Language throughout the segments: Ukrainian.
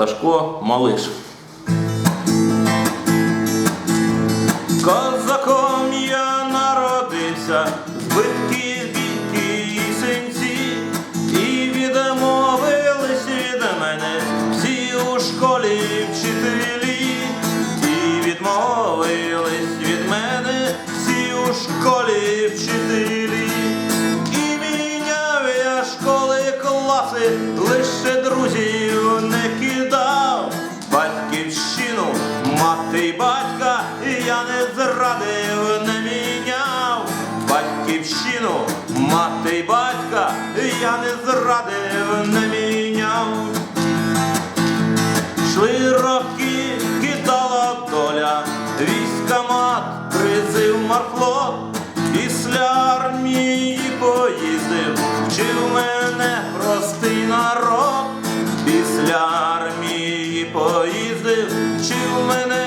Сашко Малиш. Козаком я народився, збитки, бійки і синці, і відмовились від мене всі у школі вчителі, і відмовились від мене всі у школі вчителі, і міняв я школи класи, лише я не зрадив, не міняв, батьківщину, мати й батька я не зрадив, не міняв. Шли роки, кидала доля, військомат, призив марфлот, після армії поїздив, вчив мене простий народ, після армії поїздив, вчив мене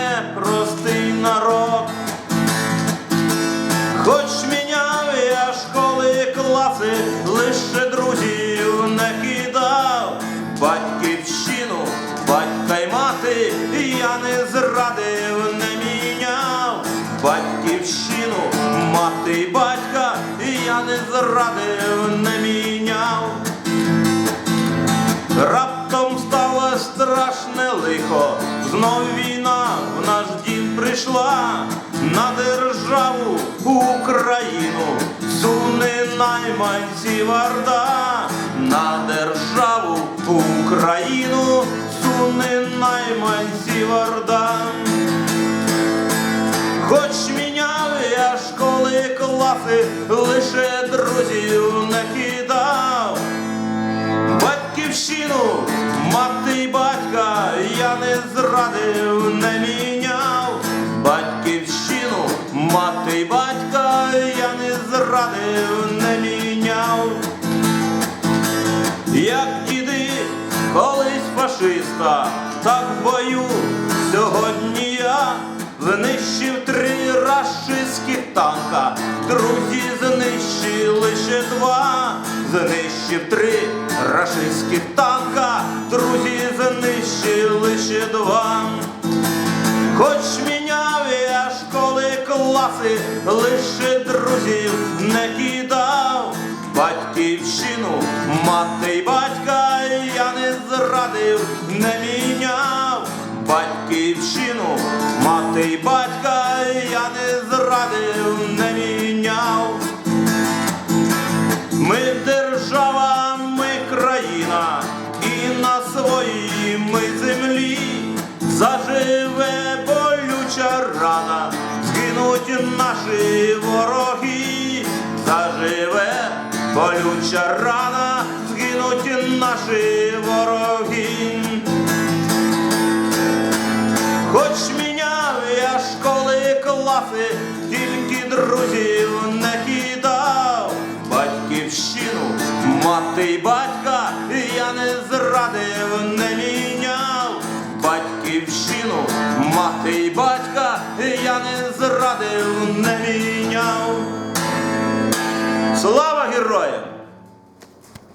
класи, лише друзів не кидав, батьківщину, батька й мати я не зрадив, не міняв, батьківщину, мати й батька я не зрадив, не міняв. Раптом стало страшне лихо, знов війна в наш дім прийшла, на державу Україну найманці варда, на державу Україну суне найманці варда. Хоч міняв я школи класи, лише друзів не кидав. Батьківщину, мати й батька я не зрадив, не міняв. Як діди колись фашиста, так в бою сьогодні я знищив три рашистських танка, друзі знищили ще два, знищив три рашистських танка, друзі знищили ще два. Хоч міняв я школи класи, лише друзів не кидав. Батьківщину, мати Батьківщину, мати й батька я не зрадив, не міняв. Ми держава, ми країна, і на своїй ми землі заживе болюча рана, згинуть наші вороги, заживе болюча рана, згинуть наші вороги. Друзів не кидав. Батьківщину, мати й батька я не зрадив, не міняв. Батьківщину, мати й батька я не зрадив, не міняв. Слава!